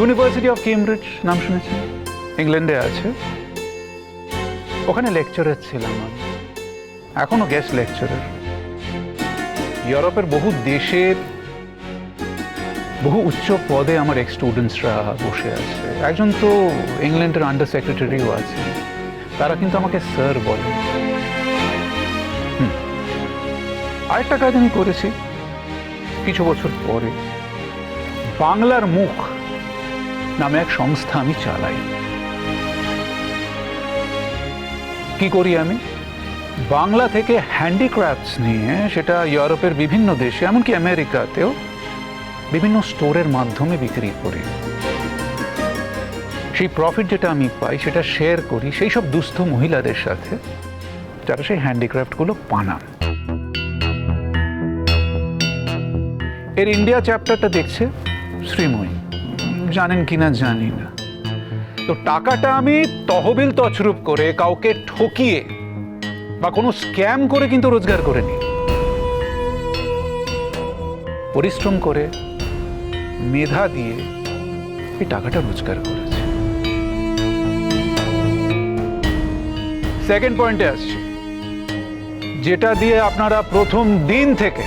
University of Cambridge নাম শুনেছি ইংল্যান্ডে আছে। ওখানে লেকচারার ছিলাম আমি। এখনও গেস্ট লেকচারার ইউরোপের বহু দেশের, বহু উচ্চ পদে আমার এক্স স্টুডেন্টসরা বসে আছে। একজন তো ইংল্যান্ডের আন্ডার সেক্রেটারিও আছে। তারা কিন্তু আমাকে স্যার বলে। আরেকটা কাজ আমি করেছি। কিছু বছর পরে বাংলার মুখ নামে এক সংস্থা আমি চালাই। কি করি আমি? বাংলা থেকে হ্যান্ডিক্রাফটস নিয়ে সেটা ইউরোপের বিভিন্ন দেশে, এমনকি আমেরিকাতেও বিভিন্ন স্টোরের মাধ্যমে বিক্রি করি। সেই প্রফিট যেটা আমি পাই, সেটা শেয়ার করি সেই সব দুস্থ মহিলাদের সাথে, যারা সেই হ্যান্ডিক্রাফটগুলো বানান। এর ইন্ডিয়া চ্যাপ্টারটা দেখছে শ্রীময়ী। জানেন কিনা জানি না। তো টাকাটা আমি তহবিল তছরূপ করে কাউকে ঠকিয়ে বা কোনো স্ক্যাম করে কিন্তু রোজগার করে নি পরিশ্রম করে, মেধা দিয়ে এই টাকাটা রোজগার করেছে। সেকেন্ড পয়েন্টে আসছি। যেটা দিয়ে আপনারা প্রথম দিন থেকে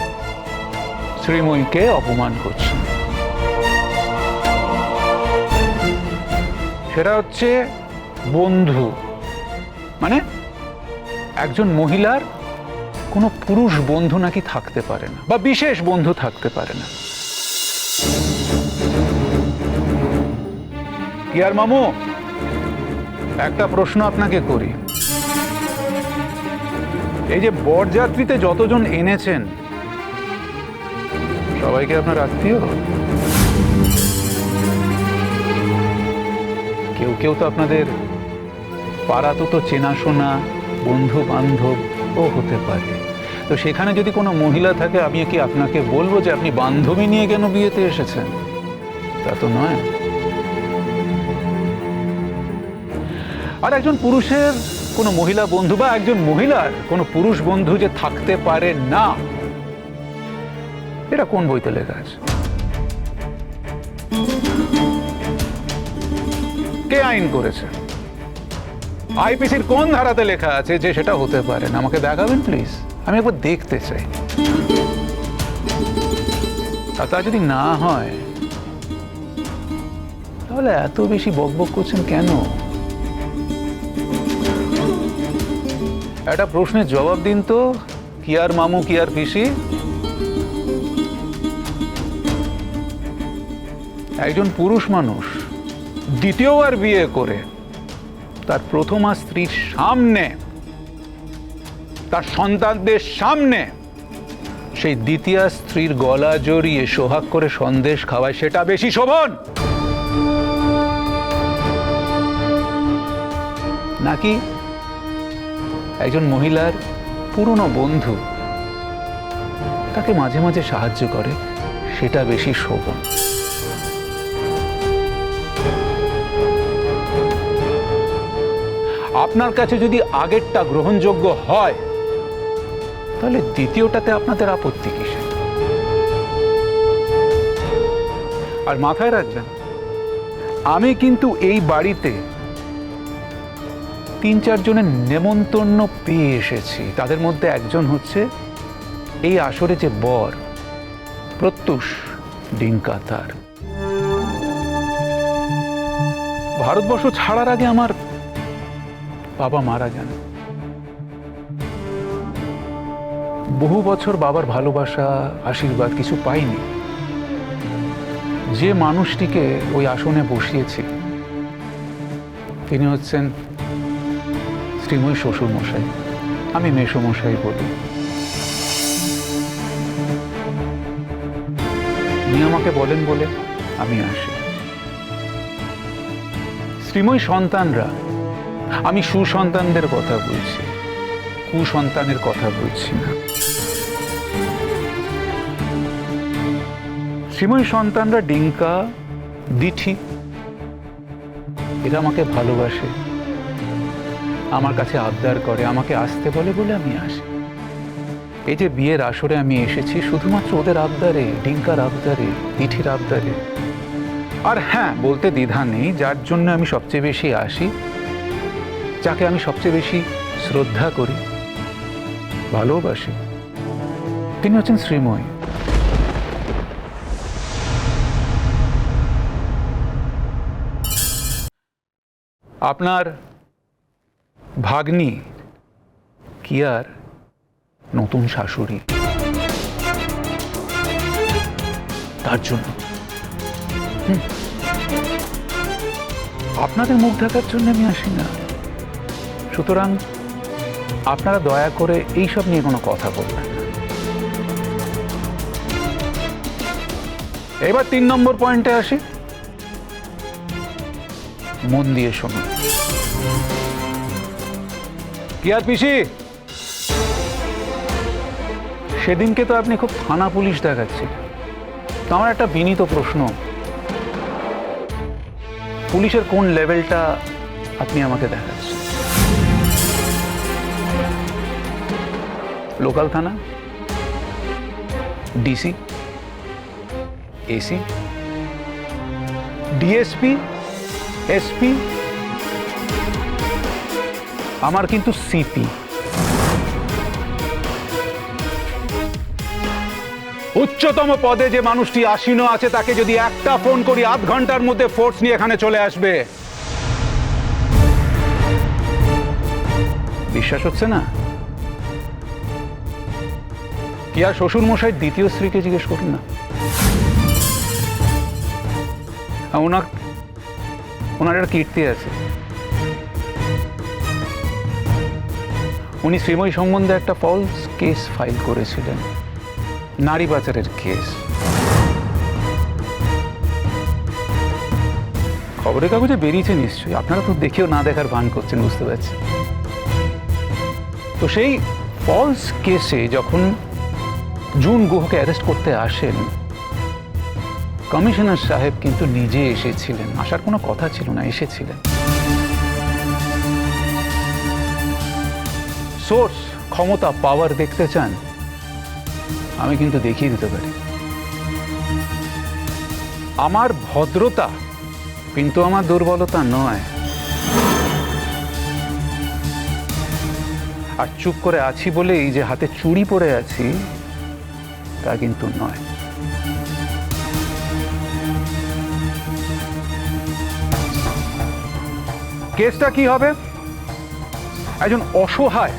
শ্রীময়ীকে অপমান করছেন। সেটা হচ্ছে বন্ধু। মানে একজন মহিলার কোনো পুরুষ বন্ধু নাকি থাকতে পারে না, বা বিশেষ বন্ধু থাকতে পারে না। আর মামু? একটা প্রশ্ন আপনাকে করি। এই যে বরযাত্রীতে যতজন এনেছেন, সবাইকে আপনার আত্মীয়? কেউ কেউ তো আপনাদের পাড়াতো তো চেনাশোনা বন্ধু বান্ধব ও হতে পারে। তো সেখানে যদি কোনো মহিলা থাকে, আমি কি আপনাকে বলব যে আপনি বান্ধবী নিয়ে কেন বিয়েতে এসেছেন? তা তো নয়। আর একজন পুরুষের কোনো মহিলা বন্ধু বা একজন মহিলার কোনো পুরুষ বন্ধু যে থাকতে পারে না, এটা কোন বইতে লেখা আছে? কে আইন করেছে? আইপিসির কোন ধারাতে লেখা আছে যে সেটা হতে পারে না? আমাকে দেখাবেন প্লিজ আমি একবার দেখতে চাই। তা যদি না হয়, তাহলে এত বেশি বকবক করছেন কেন? একটা প্রশ্নের জবাব দিন তো। কি আর মামু, কি আর পিসি? একজন পুরুষ মানুষ দ্বিতীয়বার বিয়ে করে তার প্রথমা স্ত্রীর সামনে, তার সন্তানদের সামনে, সেই দ্বিতীয় স্ত্রীর গলা জড়িয়ে সোহাগ করে সন্দেশ খাওয়ায়, সেটা বেশি শোভন! নাকি একজন মহিলার পুরনো বন্ধু তাকে মাঝে মাঝে সাহায্য করে, সেটা বেশি শোভন। আপনার কাছে যদি আগেরটা গ্রহণযোগ্য হয়, তাহলে দ্বিতীয়টাতে আপনাদের আপত্তি কিসে আর মাথায় রাখবেন, আমি কিন্তু এই বাড়িতে তিন চারজনের নেমন্তন্ন পেয়ে এসেছি। তাদের মধ্যে একজন হচ্ছে এই আসরে যে বর, প্রত্যুষ ডিঙ্কা তার ভারতবর্ষ ছাড়ার আগে আমার বাবা মারা যান। বহু বছর বাবার ভালোবাসা, আশীর্বাদ কিছু পাইনি। যে মানুষটিকে ওই আসনে বসিয়েছে, তিনি হচ্ছেন শ্রীময় শ্বশুর মশাই আমি মেশো মশাই বলি। উনি আমাকে বলেন বলে আমি আসি। শ্রীময় সন্তানরা আমি সুসন্তানদের কথা বলছি। কুসন্তানের কথা বলছি না। শ্রীময় সন্তানরা ডিঙ্কা, দিঠি, এরা আমাকে ভালোবাসে। আমার কাছে আবদার করে, আমাকে আসতে বলে বলে আমি আসি। এই যে বিয়ের আসরে আমি এসেছি, শুধুমাত্র ওদের আবদারে, ডিঙ্কার আবদারে, দিঠির আবদারে। আর হ্যাঁ বলতে দ্বিধা নেই, যার জন্য আমি সবচেয়ে বেশি আসি। যাকে আমি সবচেয়ে বেশি শ্রদ্ধা করি, ভালোবাসি, তিনি হচ্ছেন শ্রীময়ী। আপনার ভাগ্নি কিয়ার নতুন শাশুড়ি? তার জন্য। আপনাদের মুখ ঢাকার জন্য আমি আসি না। সুতরাং আপনারা দয়া করে এইসব নিয়ে কোনো কথা বলবেন এবার তিন নম্বর পয়েন্টে আসি। মন দিয়ে শুনুন। কি আর পিসি? সেদিনকে তো আপনি খুব থানা পুলিশ দেখাচ্ছিলেন তো আমার একটা বিনীত প্রশ্ন। পুলিশের কোন লেভেলটা আপনি আমাকে দেখাচ্ছেন? লোকাল থানা ডিসি এসি ডিএসপি এসপি আমার কিন্তু সিপি উচ্চতম পদে যে মানুষটি আসীন আছে, তাকে যদি একটা ফোন করি, আধ ঘণ্টার মধ্যে ফোর্স নিয়ে এখানে চলে আসবে। বিশ্বাস হচ্ছে না? কি আর শ্বশুর মশাই দ্বিতীয় স্ত্রীকে জিজ্ঞেস করুন না? ওনার ওনার একটা কীর্তি আছে। উনি শ্রীময়ী সম্বন্ধে একটা ফলস কেস ফাইল করেছিলেন। নারী পাচারের কেস খবরের কাগজে বেরিয়েছে নিশ্চয়ই। আপনারা তো দেখেও না দেখার ভান করছেন, বুঝতে পারছি তো সেই ফলস কেসে যখন জুন গুহকে অ্যারেস্ট করতে আসেন। কমিশনার সাহেব কিন্তু নিজে এসেছিলেন। আসার কোনো কথা ছিল না, এসেছিলেন। সোর্স ক্ষমতা, পাওয়ার দেখতে চান? আমি কিন্তু দেখিয়ে দিতে পারি। আমার ভদ্রতা কিন্তু আমার দুর্বলতা নয়। আর চুপ করে আছি বলেই যে হাতে চুড়ি পরে আছি তা কিন্তু নয়। কেসটা কি হবে? একজন অসহায়,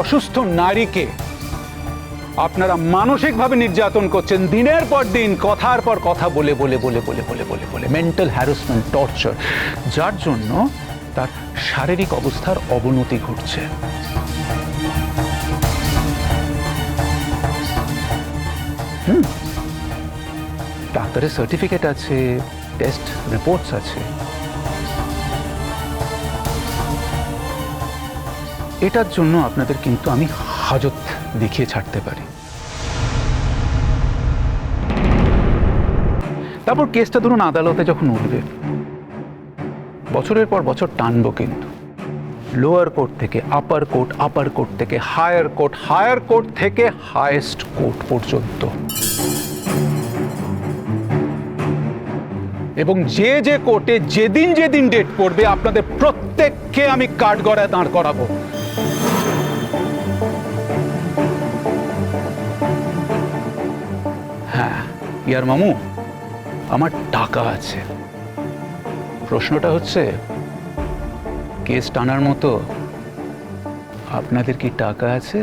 অসুস্থ নারীকে আপনারা মানসিকভাবে নির্যাতন করছেন, দিনের পর দিন, কথার পর কথা বলে বলে বলে বলে বলে বলে বলে মেন্টাল হ্যারাসমেন্ট টর্চার যার জন্য তার শারীরিক অবস্থার অবনতি ঘটছে। হুম। ডাক্তারের সার্টিফিকেট আছে টেস্ট রিপোর্টস আছে। এটার জন্য আপনাদের কিন্তু আমি হাজত দেখিয়ে ছাড়তে পারি। তারপর কেসটা ধরুন আদালতে যখন উঠবে। বছরের পর বছর টানবো কিন্তু। লোয়ার কোর্ট থেকে আপার কোর্ট আপার কোর্ট থেকে হায়ার কোর্ট হায়ার কোর্ট থেকে হায়েস্ট কোর্ট পর্যন্ত। এবং যে যে কোর্টে যেদিন যেদিন ডেট পড়বে, আপনাদের প্রত্যেককে আমি কাঠগড়ায় দাঁড় করাবো। হ্যাঁ ইয়ার মামু, আমার টাকা আছে। প্রশ্নটা হচ্ছে, কেস টানার মতো আপনাদের কি টাকা আছে?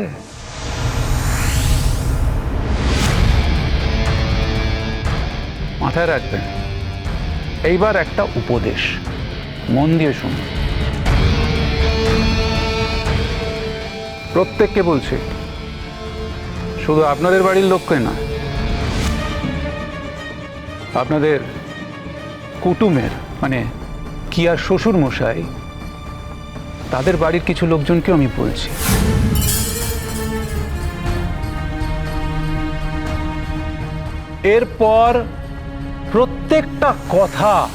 মাথায় রাখবেন। এইবার একটা উপদেশ। মন দিয়ে শুনুন। প্রত্যেককে বলছে, শুধু আপনাদের বাড়ির লোককে না আপনাদের কুটুমের মানে কি আর শ্বশুর মশাই তাদের বাড়ির কিছু লোকজনকেও আমি বলছি। এরপর প্রত্যেকটা কথা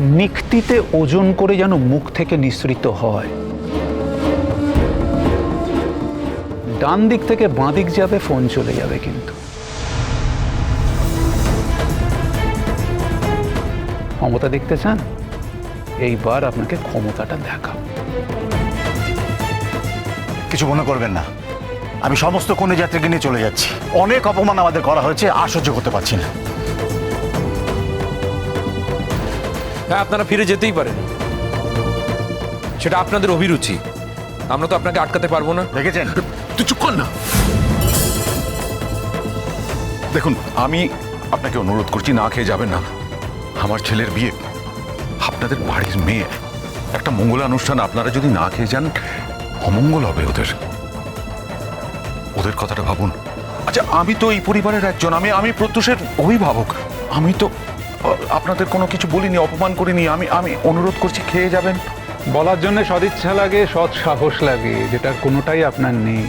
নিক্তিতে ওজন করে যেন মুখ থেকে নিঃসৃত হয়। ডান দিক থেকে বাঁ দিক যাবে, ফোন চলে যাবে কিন্তু। ক্ষমতা দেখতে চান? এইবার আপনাকে ক্ষমতাটা দেখা কিছু মনে করবেন না। আমি সমস্ত কনে যাত্রীকে নিয়ে চলে যাচ্ছি। অনেক অপমান আমাদের করা হয়েছে, আর সহ্য করতে পারছি না। হ্যাঁ আপনারা ফিরে যেতেই পারেন। সেটা আপনাদের অভিরুচি। আমরা তো আপনাকে আটকাতে পারব না। দেখেছেন? তুই চুপ কর না। দেখুন আমি আপনাকে অনুরোধ করছি না খেয়ে যাবেন না। আমার ছেলের বিয়ে আপনাদের বাড়ির মেয়ে একটা মঙ্গলানুষ্ঠান আপনারা যদি না খেয়ে যান অমঙ্গল হবে ওদের। ওদের কথাটা ভাবুন। আচ্ছা আমি তো এই পরিবারের একজন আমি আমি প্রত্যুষের অভিভাবক। আমি তো আপনাদের কোনো কিছু বলিনি, অপমান করিনি, আমি আমি অনুরোধ করছি, খেয়ে যাবেন। বলার জন্য সদিচ্ছা লাগে সৎ সাহস লাগে, যেটার কোনোটাই আপনার নেই।